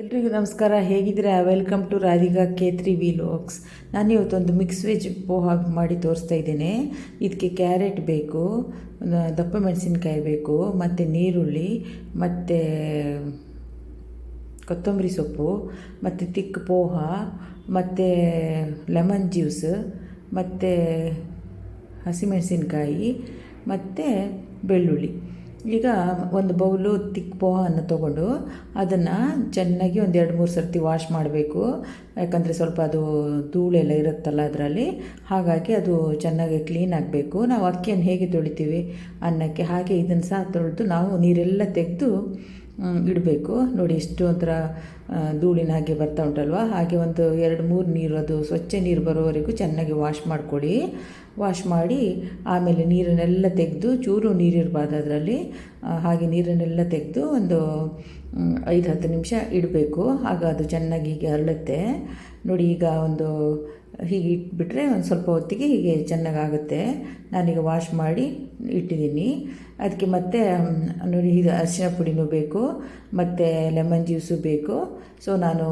ಎಲ್ರಿಗೂ ನಮಸ್ಕಾರ. ಹೇಗಿದ್ದೀರಾ? Welcome to Radhika Kethri vlogs ನಾನು ಇವತ್ತೊಂದು ಮಿಕ್ಸ್ ವೆಜ್ ಪೋಹಾ ಮಾಡಿ ತೋರಿಸ್ತಾ ಇದ್ದೇನೆ. ಇದಕ್ಕೆ ಕ್ಯಾರೆಟ್ ಬೇಕು ದಪ್ಪ ಮೆಣಸಿನ್ಕಾಯಿ ಬೇಕು, ಮತ್ತು ನೀರುಳ್ಳಿ, ಮತ್ತು ಕೊತ್ತಂಬರಿ ಸೊಪ್ಪು, ಮತ್ತು ತಿಕ್ ಪೋಹ, ಮತ್ತು ಲೆಮನ್ ಜ್ಯೂಸ್ ಮತ್ತು ಹಸಿಮೆಣಸಿನ್ಕಾಯಿ ಮತ್ತು ಬೆಳ್ಳುಳ್ಳಿ. ಈಗ ಒಂದು ಬೌಲು ತಿಕ್ ಪೋಹವನ್ನು ತೊಗೊಂಡು ಅದನ್ನು ಚೆನ್ನಾಗಿ ಒಂದು ಎರಡು ಮೂರು ಸರ್ತಿ ವಾಶ್ ಮಾಡಬೇಕು. ಯಾಕಂದರೆ ಸ್ವಲ್ಪ ಅದು ಧೂಳೆಲ್ಲ ಇರುತ್ತಲ್ಲ ಅದರಲ್ಲಿ. ಹಾಗಾಗಿ ಅದು ಚೆನ್ನಾಗಿ ಕ್ಲೀನ್ ಆಗಬೇಕು. ನಾವು ಅಕ್ಕಿಯನ್ನು ಹೇಗೆ ತೊಳಿತೀವಿ ಅನ್ನಕ್ಕೆ ಹಾಗೆ ಇದನ್ನು ಸಹ ತೊಳೆದು ನಾವು ನೀರೆಲ್ಲ ತೆಗೆದು ಇಡಬೇಕು. ನೋಡಿ, ಎಷ್ಟು ಒಂಥರ ಧೂಳಿನ ಹಾಗೆ ಬರ್ತಾ ಉಂಟಲ್ವ? ಹಾಗೆ ಒಂದು ಎರಡು, ಮೂರು ನೀರು, ಅದು ಸ್ವಚ್ಛ ನೀರು ಬರೋವರೆಗೂ ಚೆನ್ನಾಗಿ ವಾಶ್ ಮಾಡ್ಕೊಳ್ಳಿ ವಾಶ್ ಮಾಡಿ, ಆಮೇಲೆ ನೀರನ್ನೆಲ್ಲ ತೆಗೆದು, ಚೂರು ನೀರಿರಬಾರ್ದು ಅದರಲ್ಲಿ. ಹಾಗೆ ನೀರನ್ನೆಲ್ಲ ತೆಗೆದು ಒಂದು ಐದು, ಹತ್ತು ನಿಮಿಷ ಇಡಬೇಕು. ಆಗ ಅದು ಚೆನ್ನಾಗಿ ಹೀಗೆ ಹರಳುತ್ತೆ. ನೋಡಿ, ಈಗ ಒಂದು ಹೀಗೆ ಇಟ್ಬಿಟ್ರೆ ಒಂದು ಸ್ವಲ್ಪ ಹೊತ್ತಿಗೆ ಹೀಗೆ ಚೆನ್ನಾಗಾಗುತ್ತೆ. ನಾನೀಗ ವಾಶ್ ಮಾಡಿ ಇಟ್ಟಿದ್ದೀನಿ. ಅದಕ್ಕೆ ಮತ್ತೆ ನೋಡಿ ಇದು ಅರಿಶಿನ ಪುಡಿನೂ ಬೇಕು, ಮತ್ತು ಲೆಮನ್ ಜ್ಯೂಸು ಬೇಕು. ಸೊ ನಾನು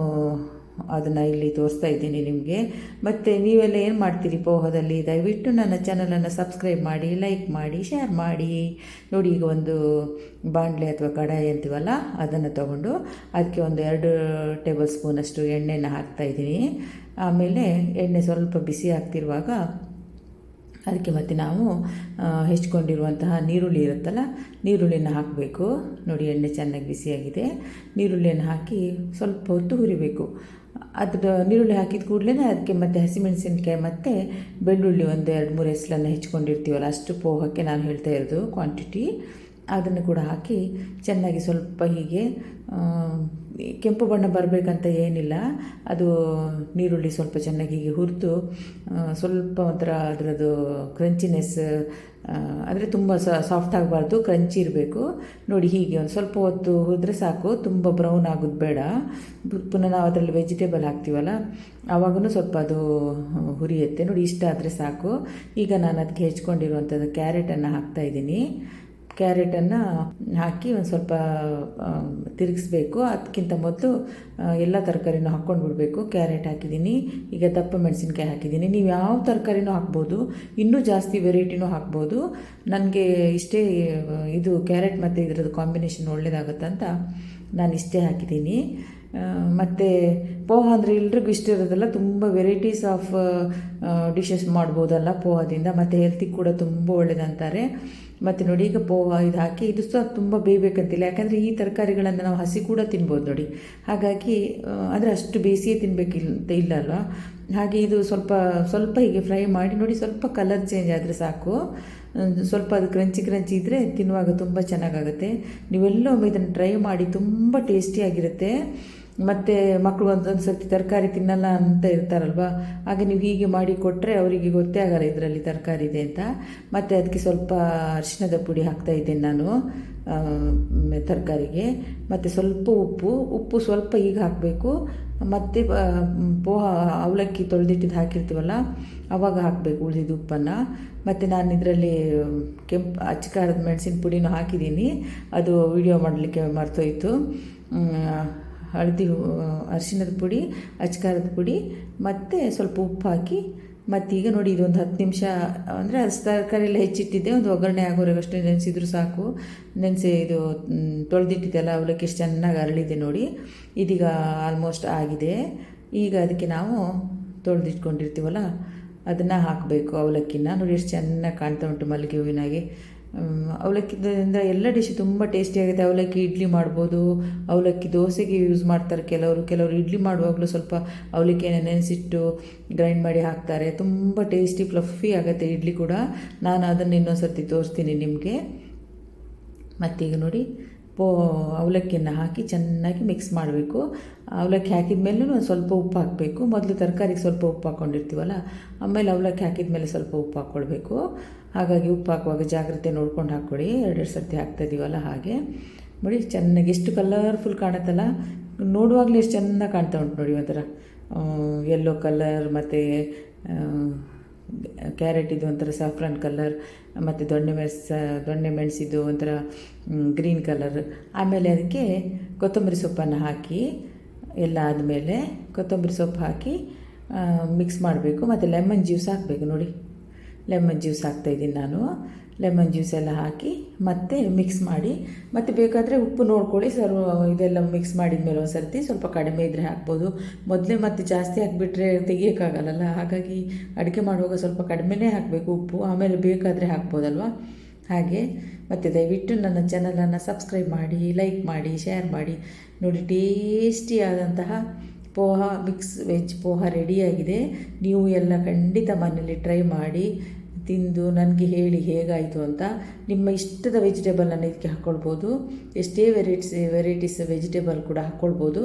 ಅದನ್ನು ಇಲ್ಲಿ ತೋರಿಸ್ತಾ ಇದ್ದೀನಿ ನಿಮಗೆ. ಮತ್ತು ನೀವೆಲ್ಲ ಏನು ಮಾಡ್ತೀರಿ ಪೋಹದಲ್ಲಿ? ದಯವಿಟ್ಟು ನನ್ನ ಚಾನಲನ್ನು ಸಬ್ಸ್ಕ್ರೈಬ್ ಮಾಡಿ ಲೈಕ್ ಮಾಡಿ ಶೇರ್ ಮಾಡಿ. ನೋಡಿ, ಈಗ ಒಂದು ಬಾಣಲೆ ಅಥವಾ ಕಡಾಯಿ ಅಂತೀವಲ್ಲ, ಅದನ್ನು ತಗೊಂಡು ಅದಕ್ಕೆ ಒಂದು ಎರಡು ಟೇಬಲ್ ಸ್ಪೂನಷ್ಟು ಎಣ್ಣೆನ ಹಾಕ್ತಾಯಿದ್ದೀನಿ ಆಮೇಲೆ ಎಣ್ಣೆ ಸ್ವಲ್ಪ ಬಿಸಿ ಆಗ್ತಿರುವಾಗ ಅದಕ್ಕೆ ಮತ್ತೆ ನಾವು ಹೆಚ್ಕೊಂಡಿರುವಂತಹ ನೀರುಳ್ಳಿ ಇರುತ್ತಲ್ಲ, ನೀರುಳ್ಳಿನ ಹಾಕಬೇಕು. ನೋಡಿ, ಎಣ್ಣೆ ಚೆನ್ನಾಗಿ ಬಿಸಿಯಾಗಿದೆ. ನೀರುಳ್ಳಿಯನ್ನು ಹಾಕಿ ಸ್ವಲ್ಪ ಹೊತ್ತು ಹುರಿಬೇಕು. ಅದ್ರ ನೀರುಳ್ಳಿ ಹಾಕಿದ ಕೂಡಲೇ ಅದಕ್ಕೆ ಮತ್ತೆ ಹಸಿಮೆಣಸಿನಕಾಯಿ ಮತ್ತು ಬೆಳ್ಳುಳ್ಳಿ ಒಂದು ಎರಡು ಮೂರು ಹೆಸಲನ್ನು ಹೆಚ್ಕೊಂಡಿರ್ತೀವಲ್ಲ, ಅಷ್ಟು ಪೋಹಕ್ಕೆ ನಾನು ಹೇಳ್ತಾ ಇರೋದು ಕ್ವಾಂಟಿಟಿ ಅದನ್ನು ಕೂಡ ಹಾಕಿ ಚೆನ್ನಾಗಿ ಸ್ವಲ್ಪ ಹೀಗೆ ಕೆಂಪು ಬಣ್ಣ ಬರಬೇಕಂತ ಏನಿಲ್ಲ. ಅದು ನೀರುಳ್ಳಿ ಸ್ವಲ್ಪ ಚೆನ್ನಾಗಿ ಹೀಗೆ ಹುರಿದು ಸ್ವಲ್ಪ ಒಂಥರ ಅದರದ್ದು ಕ್ರಂಚಿನೆಸ್ ಅಂದರೆ ತುಂಬ ಸಾಫ್ಟ್ ಆಗಬಾರ್ದು ಕ್ರಂಚಿ ಇರಬೇಕು. ನೋಡಿ ಹೀಗೆ ಒಂದು ಸ್ವಲ್ಪ ಹೊತ್ತು ಹುರಿದ್ರೆ ಸಾಕು. ತುಂಬ ಬ್ರೌನ್ ಆಗೋದು ಬೇಡ. ಪುನಃ ನಾವು ಅದರಲ್ಲಿ ವೆಜಿಟೇಬಲ್ ಹಾಕ್ತೀವಲ್ಲ ಆವಾಗೂ ಸ್ವಲ್ಪ ಅದು ಹುರಿಯುತ್ತೆ. ನೋಡಿ ಇಷ್ಟ ಆದರೆ ಸಾಕು. ಈಗ ನಾನು ಅದಕ್ಕೆ ಹೆಚ್ಕೊಂಡಿರುವಂಥದ್ದು ಕ್ಯಾರೆಟನ್ನು ಹಾಕ್ತಾಯಿದ್ದೀನಿ ಕ್ಯಾರೆಟನ್ನು ಹಾಕಿ ಒಂದು ಸ್ವಲ್ಪ ತಿರುಗಿಸ್ಬೇಕು. ಅದಕ್ಕಿಂತ ಮೊದಲು ಎಲ್ಲ ತರಕಾರಿನೂ ಹಾಕ್ಕೊಂಡು ಬಿಡಬೇಕು ಕ್ಯಾರೆಟ್ ಹಾಕಿದ್ದೀನಿ. ಈಗ ದಪ್ಪ ಮೆಣಸಿನ್ಕಾಯಿ ಹಾಕಿದ್ದೀನಿ. ನೀವು ಯಾವ ತರಕಾರಿನೂ ಹಾಕ್ಬೋದು. ಇನ್ನೂ ಜಾಸ್ತಿ ವೆರೈಟಿನೂ ಹಾಕ್ಬೋದು. ನನಗೆ ಇಷ್ಟೇ ಇದು ಕ್ಯಾರೆಟ್ ಮತ್ತು ಇದರದ್ದು ಕಾಂಬಿನೇಷನ್ ಒಳ್ಳೆಯದಾಗುತ್ತಂತ ನಾನು ಇಷ್ಟೇ ಹಾಕಿದ್ದೀನಿ. ಮತ್ತು ಪೋಹ ಅಂದರೆ ಎಲ್ರಿಗೂ ಇಷ್ಟ ಇರೋದಲ್ಲ ತುಂಬ ವೆರೈಟೀಸ್ ಆಫ್ ಡಿಶಸ್ ಮಾಡ್ಬೋದಲ್ಲ ಪೋಹದಿಂದ, ಮತ್ತು ಹೆಲ್ತಿಗೆ ಕೂಡ ತುಂಬ ಒಳ್ಳೆಯದಂತಾರೆ ಮತ್ತು ನೋಡಿ ಈಗ ಪೋಹ ಇದು ಹಾಕಿ, ಇದು ಸಹ ತುಂಬ ಬೇಯಬೇಕಂತಿಲ್ಲ, ಯಾಕಂದರೆ ಈ ತರಕಾರಿಗಳನ್ನು ನಾವು ಹಸಿ ಕೂಡ ತಿನ್ಬೋದು ನೋಡಿ. ಹಾಗಾಗಿ ಅಂದರೆ ಅಷ್ಟು ಬೇಯಿಸಿಯೇ ತಿನ್ನಬೇಕಿಲ್ಲ ಇಲ್ಲ ಹಾಗೆ ಇದು ಸ್ವಲ್ಪ ಸ್ವಲ್ಪ ಹೀಗೆ ಫ್ರೈ ಮಾಡಿ, ನೋಡಿ ಸ್ವಲ್ಪ ಕಲರ್ ಚೇಂಜ್ ಆದರೆ ಸಾಕು. ಸ್ವಲ್ಪ ಅದು ಕ್ರಂಚಿ ಕ್ರಂಚಿ ಇದ್ದರೆ ತಿನ್ನುವಾಗ ತುಂಬ ಚೆನ್ನಾಗಾಗುತ್ತೆ. ನೀವೆಲ್ಲೊಮ್ಮೆ ಇದನ್ನು ಟ್ರೈ ಮಾಡಿ, ತುಂಬ ಟೇಸ್ಟಿಯಾಗಿರುತ್ತೆ ಮತ್ತು ಮಕ್ಕಳು ಒಂದೊಂದು ಸರ್ತಿ ತರಕಾರಿ ತಿನ್ನಲ್ಲ ಅಂತ ಇರ್ತಾರಲ್ವ? ಹಾಗೆ ನೀವು ಹೀಗೆ ಮಾಡಿ ಕೊಟ್ಟರೆ ಅವರಿಗೆ ಗೊತ್ತೇ ಆಗಲ್ಲ ಇದರಲ್ಲಿ ತರಕಾರಿ ಇದೆ ಅಂತ. ಮತ್ತು ಅದಕ್ಕೆ ಸ್ವಲ್ಪ ಅರಿಶಿಣದ ಪುಡಿ ಹಾಕ್ತಾ ಇದ್ದೇನೆ ನಾನು ತರಕಾರಿಗೆ. ಮತ್ತು ಸ್ವಲ್ಪ ಉಪ್ಪು ಉಪ್ಪು ಸ್ವಲ್ಪ ಈಗ ಹಾಕಬೇಕು. ಮತ್ತು ಪೋಹ, ಅವಲಕ್ಕಿ ತೊಳೆದಿಟ್ಟಿದ್ದು ಹಾಕಿರ್ತೀವಲ್ಲ ಆವಾಗ ಹಾಕಬೇಕು ಉಳಿದಿದ್ದು ಉಪ್ಪನ್ನು. ಮತ್ತು ನಾನು ಇದರಲ್ಲಿ ಕೆಂಪು, ಅಚ್ಚ ಖಾರದ ಮೆಣಸಿನ ಪುಡಿನೂ ಹಾಕಿದ್ದೀನಿ. ಅದು ವಿಡಿಯೋ ಮಾಡಲಿಕ್ಕೆ ಮರ್ತೋಯ್ತು. ಹಳದಿ ಅರಿಶಿಣದ ಪುಡಿ, ಅಚ್ಕಾರದ ಪುಡಿ, ಮತ್ತು ಸ್ವಲ್ಪ ಉಪ್ಪು ಹಾಕಿ ಮತ್ತೀಗ ನೋಡಿ ಇದೊಂದು ಹತ್ತು ನಿಮಿಷ, ಅಂದರೆ ಅದು ತರಕಾರಿ ಎಲ್ಲ ಹೆಚ್ಚಿಟ್ಟಿದ್ದೆ, ಒಂದು ಒಗ್ಗರಣೆ ಆಗೋವರೆಗೆ ಅಷ್ಟೇ ನೆನೆಸಿದ್ರು ಸಾಕು. ನೆನೆಸಿ ಇದು ತೊಳೆದಿಟ್ಟಿದ್ದೆಲ್ಲ ಅವಲಕ್ಕಿ ಎಷ್ಟು ಚೆನ್ನಾಗಿ ಅರಳಿದೆ ನೋಡಿ. ಇದೀಗ ಆಲ್ಮೋಸ್ಟ್ ಆಗಿದೆ. ಈಗ ಅದಕ್ಕೆ ನಾವು ತೊಳೆದಿಟ್ಕೊಂಡಿರ್ತೀವಲ್ಲ, ಅದನ್ನು ಹಾಕಬೇಕು ಅವಲಕ್ಕಿನ. ನೋಡಿ ಎಷ್ಟು ಚೆನ್ನಾಗಿ ಕಾಣ್ತಾ ಉಂಟು ಮಲ್ಲಿಗೆ ಹೂವಿನಾಗೆ. ಮ್, ಅವಲಕ್ಕಿದಿಂದ ಎಲ್ಲ ಡಿಶ್ ತುಂಬ ಟೇಸ್ಟಿಯಾಗುತ್ತೆ ಅವಲಕ್ಕಿ ಇಡ್ಲಿ ಮಾಡ್ಬೋದು ಅವಲಕ್ಕಿ ದೋಸೆಗೆ ಯೂಸ್ ಮಾಡ್ತಾರೆ ಕೆಲವರು. ಕೆಲವರು ಇಡ್ಲಿ ಮಾಡುವಾಗಲೂ ಸ್ವಲ್ಪ ಅವಲಕ್ಕಿನ ನೆನೆಸಿಟ್ಟು ಗ್ರೈಂಡ್ ಮಾಡಿ ಹಾಕ್ತಾರೆ. ತುಂಬ ಟೇಸ್ಟಿ ಫ್ಲಫಿ ಆಗುತ್ತೆ ಇಡ್ಲಿ ಕೂಡ. ನಾನು ಅದನ್ನು ಇನ್ನೊಂದು ಸರ್ತಿ ತೋರಿಸ್ತೀನಿ ನಿಮಗೆ. ಮತ್ತೀಗ ನೋಡಿ. ಪೋ ಅವಲಕ್ಕಿಯನ್ನು ಹಾಕಿ ಚೆನ್ನಾಗಿ ಮಿಕ್ಸ್ ಮಾಡಬೇಕು. ಅವಲಕ್ಕಿ ಹಾಕಿದ ಮೇಲೆ ಒಂದು ಸ್ವಲ್ಪ ಉಪ್ಪು ಹಾಕಬೇಕು. ಮೊದಲು ತರಕಾರಿಗೆ ಸ್ವಲ್ಪ ಉಪ್ಪು ಹಾಕ್ಕೊಂಡಿರ್ತೀವಲ್ಲ ಆಮೇಲೆ ಅವಲಕ್ಕಿ ಹಾಕಿದ ಮೇಲೆ ಸ್ವಲ್ಪ ಉಪ್ಪು ಹಾಕ್ಕೊಳ್ಬೇಕು. ಹಾಗಾಗಿ ಉಪ್ಪು ಹಾಕುವಾಗ ಜಾಗ್ರತೆ ನೋಡ್ಕೊಂಡು ಹಾಕ್ಕೊಳ್ಳಿ ಎರಡೆರಡು ಸರ್ತಿ ಹಾಕ್ತಾ ಇದೀವಲ್ಲ ಹಾಗೆ. ನೋಡಿ, ಚೆನ್ನಾಗಿ ಎಷ್ಟು ಕಲರ್ಫುಲ್ ಕಾಣುತ್ತಲ್ಲ. ನೋಡುವಾಗಲೇ ಎಷ್ಟು ಚೆನ್ನಾಗಿ ಕಾಣ್ತಾ ಉಂಟು ನೋಡಿ ಒಂಥರ. ಯೆಲ್ಲೋ ಕಲರ್ ಮತ್ತು ಕ್ಯಾರೆಟ್ ಇದು ಒಂಥರ ಸಾಫ್ರಾನ್ ಕಲರ್ ಮತ್ತು ದೊಣ್ಣೆ ಮೆಣಸ, ದೊಣ್ಣೆ ಮೆಣಸಿದ್ದು ಒಂಥರ ಗ್ರೀನ್ ಕಲರ್ ಆಮೇಲೆ ಅದಕ್ಕೆ ಕೊತ್ತಂಬರಿ ಸೊಪ್ಪನ್ನು ಹಾಕಿ, ಎಲ್ಲ ಆದಮೇಲೆ ಕೊತ್ತಂಬರಿ ಸೊಪ್ಪು ಹಾಕಿ ಮಿಕ್ಸ್ ಮಾಡಬೇಕು. ಮತ್ತು ಲೆಮನ್ ಜ್ಯೂಸ್ ಹಾಕಬೇಕು ನೋಡಿ. ಲೆಮನ್ ಜ್ಯೂಸ್ ಹಾಕ್ತಾಯಿದ್ದೀನಿ ನಾನು. ಲೆಮನ್ ಜ್ಯೂಸ್ ಎಲ್ಲ ಹಾಕಿ, ಮತ್ತೆ ಮಿಕ್ಸ್ ಮಾಡಿ, ಮತ್ತು ಬೇಕಾದರೆ ಉಪ್ಪು ನೋಡ್ಕೊಳ್ಳಿ ಸರ್ ಇದೆಲ್ಲ ಮಿಕ್ಸ್ ಮಾಡಿದ ಮೇಲೆ ಒಂದು ಸರ್ತಿ ಸ್ವಲ್ಪ ಕಡಿಮೆ ಇದ್ದರೆ ಹಾಕ್ಬೋದು. ಮೊದಲೇ ಮತ್ತೆ ಜಾಸ್ತಿ ಹಾಕಿಬಿಟ್ರೆ ತೆಗಿಯೋಕ್ಕಾಗಲ್ಲಲ್ಲ? ಹಾಗಾಗಿ ಅಡುಗೆ ಮಾಡುವಾಗ ಸ್ವಲ್ಪ ಕಡಿಮೆನೇ ಹಾಕಬೇಕು ಉಪ್ಪು, ಆಮೇಲೆ ಬೇಕಾದರೆ ಹಾಕ್ಬೋದಲ್ವ? ಹಾಗೆ ಮತ್ತು ದಯವಿಟ್ಟು ನನ್ನ ಚಾನಲನ್ನು ಸಬ್ಸ್ಕ್ರೈಬ್ ಮಾಡಿ ಲೈಕ್ ಮಾಡಿ ಶೇರ್ ಮಾಡಿ. ನೋಡಿ ಟೇಸ್ಟಿಯಾದಂತಹ ಪೋಹ ಮಿಕ್ಸ್ ವೆಜ್ ಪೋಹ ರೆಡಿಯಾಗಿದೆ ನೀವು ಎಲ್ಲ ಖಂಡಿತ ಮನೆಯಲ್ಲಿ ಟ್ರೈ ಮಾಡಿ. ತಿಂದು ನನಗೆ ಹೇಳಿ ಹೇಗಾಯಿತು ಅಂತ ನಿಮ್ಮ ಇಷ್ಟದ ವೆಜಿಟೇಬಲನ್ನು ಇದಕ್ಕೆ ಹಾಕ್ಕೊಳ್ಬೋದು ಎಷ್ಟೇ ವೆರೈಟಿಸ್ ವೆರೈಟೀಸ್ ವೆಜಿಟೇಬಲ್ ಕೂಡ ಹಾಕ್ಕೊಳ್ಬೋದು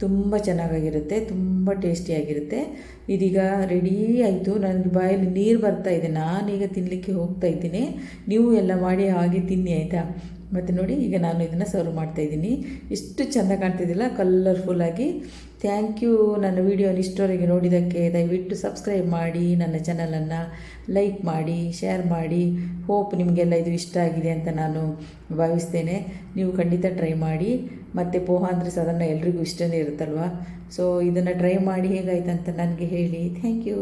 ತುಂಬ ಚೆನ್ನಾಗಿರುತ್ತೆ ತುಂಬ ಟೇಸ್ಟಿಯಾಗಿರುತ್ತೆ ಇದೀಗ ರೆಡಿ ಆಯಿತು. ನನಗೆ ಬಾಯಲ್ಲಿ ನೀರು ಬರ್ತಾ ಇದೆ. ನಾನೀಗ ತಿನ್ನಲಿಕ್ಕೆ ಹೋಗ್ತಾ ಇದ್ದೀನಿ. ನೀವು ಎಲ್ಲ ಮಾಡಿ ಹಾಗೆ ತಿನ್ನಿ, ಆಯಿತಾ? ಮತ್ತು ನೋಡಿ ಈಗ ನಾನು ಇದನ್ನು ಸರ್ವ್ ಮಾಡ್ತಾಯಿದ್ದೀನಿ ಇಷ್ಟು ಚೆಂದ ಕಾಣ್ತಿದ್ದಿಲ್ಲ ಕಲರ್ಫುಲ್ಲಾಗಿ ಥ್ಯಾಂಕ್ ಯು ನನ್ನ ವೀಡಿಯೋನ ಇಷ್ಟವರೆಗೆ ನೋಡಿದ್ದಕ್ಕೆ, ದಯವಿಟ್ಟು ಸಬ್ಸ್ಕ್ರೈಬ್ ಮಾಡಿ, ನನ್ನ ಚಾನಲನ್ನು ಲೈಕ್ ಮಾಡಿ ಶೇರ್ ಮಾಡಿ. ಹೋಪ್ ನಿಮಗೆಲ್ಲ ಇದು ಇಷ್ಟ ಆಗಿದೆ ಅಂತ ನಾನು ಭಾವಿಸ್ತೇನೆ. ನೀವು ಖಂಡಿತ ಟ್ರೈ ಮಾಡಿ. ಮತ್ತು ಪೋಹ ಅಂದರೆ ಸಾಧಾರಣ ಎಲ್ರಿಗೂ ಇಷ್ಟನೇ ಇರುತ್ತಲ್ವ? ಸೊ ಇದನ್ನು ಟ್ರೈ ಮಾಡಿ ಹೇಗಾಯ್ತು ಅಂತ ನನಗೆ ಹೇಳಿ. Thank you